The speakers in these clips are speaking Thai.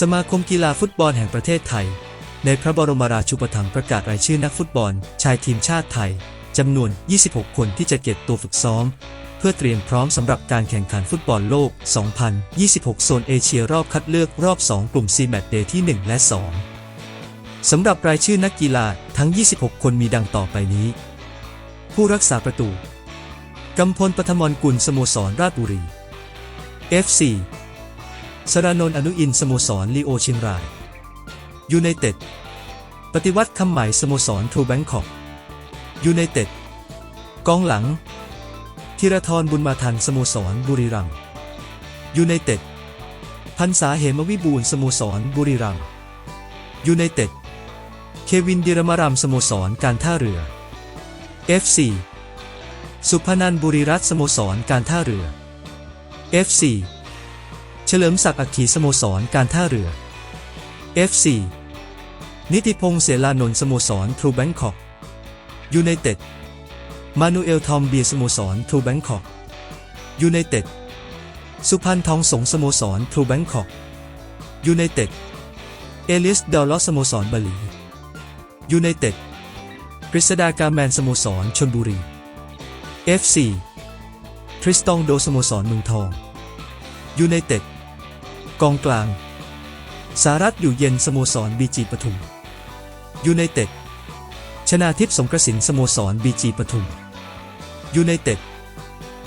สมาคมกีฬาฟุตบอลแห่งประเทศไทย ในพระบรมราชูปถัมภ์ประกาศรายชื่อนักฟุตบอล ชายทีมชาติไทยจำนวน 26 คนที่จะเก็บตัวฝึกซ้อม เพื่อเตรียมพร้อมสำหรับการแข่งขันฟุตบอลโลก 2026 โซนเอเชียรอบคัดเลือกรอบ 2 กลุ่ม C แมตช์เดย์ที่ 1 และ 2 สำหรับรายชื่อนักกีฬาทั้ง 26 คนมีดังต่อไปนี้ ผู้รักษาประตูกำพลปฐมรกุลสโมสรราชบุรี FC สรานนท์อนุอินสโมสรลีโอเชียงรายยูไนเต็ดปฏิวัติคำใหม่สโมสรทรูแบงคอกยูไนเต็ดกองหลังธีรทรบุญมาทันสโมสรบุรีรัมย์ยูไนเต็ดพันษาเหมวิบูลย์สโมสรบุรีรัมย์ยูไนเต็ดเควินดิรมารามสโมสรการท่าเรือ FC สุพนันบุรีรัตสโมสรการท่าเรือ FC เฉลิมศักดิ์อัคคีสโมสรการท่าเรือ FC นิติพงษ์เสลานนท์สโมสรทรูแบงคอกยูไนเต็ด มานูเอลทอมเบียสโมสรทรูแบงคอกยูไนเต็ด สุพันธ์ทองสงสโมสรทรูแบงคอกยูไนเต็ด เอลิสดอลลอสโมสรบาลียูไนเต็ดกฤษดากาแมนสโมสรชลบุรี FC ทริสตองโดสโมสรเมืองทองยูไนเต็ด กองกลาง สารัตอยู่เย็นสโมสรบีจีปทุม ยูไนเต็ด ชนาทิพย์สงกระสินสโมสรบีจีปทุม ยูไนเต็ด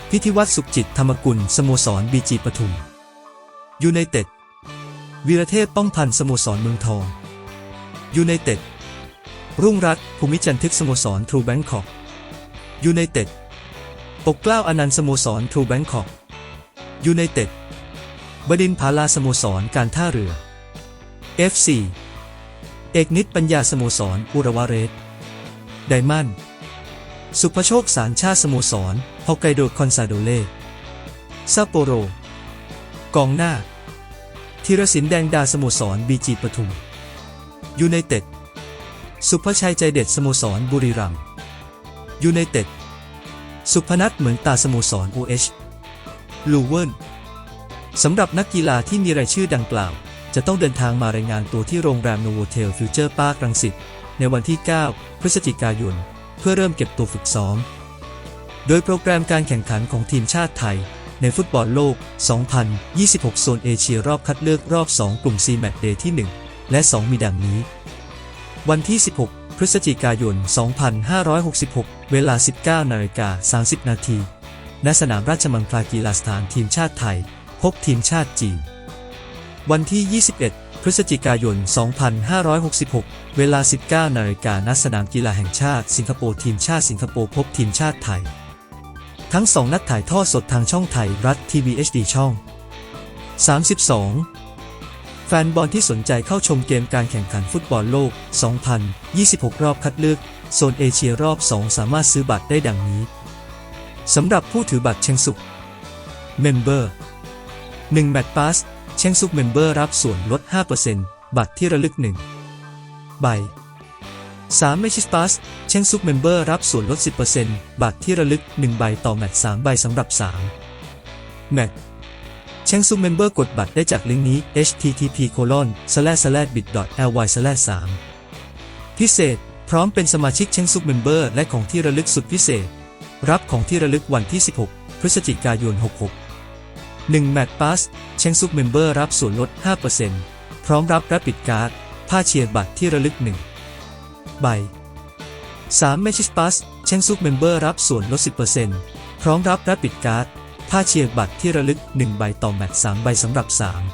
พิธิวัตรสุขจิตธรรมกุลสโมสรบีจีปทุม ยูไนเต็ด วีรเทพป้องพันสโมสรเมืองทอง ยูไนเต็ด รุ่งรัตน์ภูมิจันทึกสโมสรทรูแบงคอก ยูไนเต็ด ปกเกล้าอนันต์สโมสรทรูแบงคอก ยูไนเต็ด บดินทร์ผาลาสโมสรการท่าเรือ FC เอกนิตปัญญาสโมสรอุระวาเรสไดมอนด์สุภโชคสารชาติสโมสรฮอกไกโดคอนซาโดเล่ซาโปโร กองหน้าธีรศินแดงดาสโมสรบีจีปทุมยูไนเต็ดสุภชัยใจเด็ดสโมสรบุรีรัมย์ยูไนเต็ดสุพนัทเหมือนตาสโมสร OH ลูเวิร์น สำหรับนักกีฬาที่มีรายชื่อดังกล่าว จะต้องเดินทางมารายงานตัวที่โรงแรมโนโวเทลฟิวเจอร์พาร์ครังสิตในวันที่ 9 พฤศจิกายน เพื่อเริ่มเก็บตัวฝึกซ้อม โดยโปรแกรมการแข่งขันของทีมชาติไทย ในฟุตบอลโลก 2026 โซนเอเชียรอบคัดเลือกรอบ 2 กลุ่ม C แมตช์เดย์ที่ 1 และ 2 มีดังนี้ วันที่ 16 พฤศจิกายน 2566 เวลา 19นาฬิกา30 นาทีณสนามราชมังคลากีฬาสถานทีมชาติไทย พบทีมชาติจีน วันที่ 21 พฤศจิกายน 2566 เวลา 19นาฬิกาณสนามกีฬาแห่งชาติสิงคโปร์ทีมชาติสิงคโปร์พบทีมชาติไทย ทั้งสองนัดถ่ายทอดสดทางช่องไทยรัฐทีวี HD ช่อง 32 แฟนบอลที่สนใจเข้าชมเกมการแข่งขันฟุตบอลโลก 2026 รอบคัดเลือกโซนเอเชียรอบ 2 สามารถซื้อบัตรได้ดังนี้ สำหรับผู้ถือบัตรเชงสุก Member 1แมตช์พาสเชงสุก Member รับส่วนลด 5%บัตรที่ระลึก 1 ใบ3 m a g i s Pass เชงสุก Member รับส่วนลด 10%บัตรที่ระลึก 1 ใบต่อแมตช์3ใบสำหรับ 3 แมตช์เชงสุก Member กดบัตรได้จากลิงก์นี้ http bit ly 3พิเศษ พร้อมเป็นสมาชิกเชงสุก Member และของที่ระลึกสุดพิเศษ รับของที่ระลึกวันที่ 16 พฤศจิกายน 66 1 แมตช์พาสเชงซุกเมมเบอร์รับส่วนลด 5%พร้อมรับรับปิดการ์ด ผ้าเชียร์บัตรที่ระลึก 1 ใบ 3 แมชชิสพาสเชงซุกเมมเบอร์รับส่วนลด 10%พร้อมรับรับปิดการ์ด ผ้าเชียร์บัตรที่ระลึก 1 ใบต่อแมตช์3ใบสำหรับ 3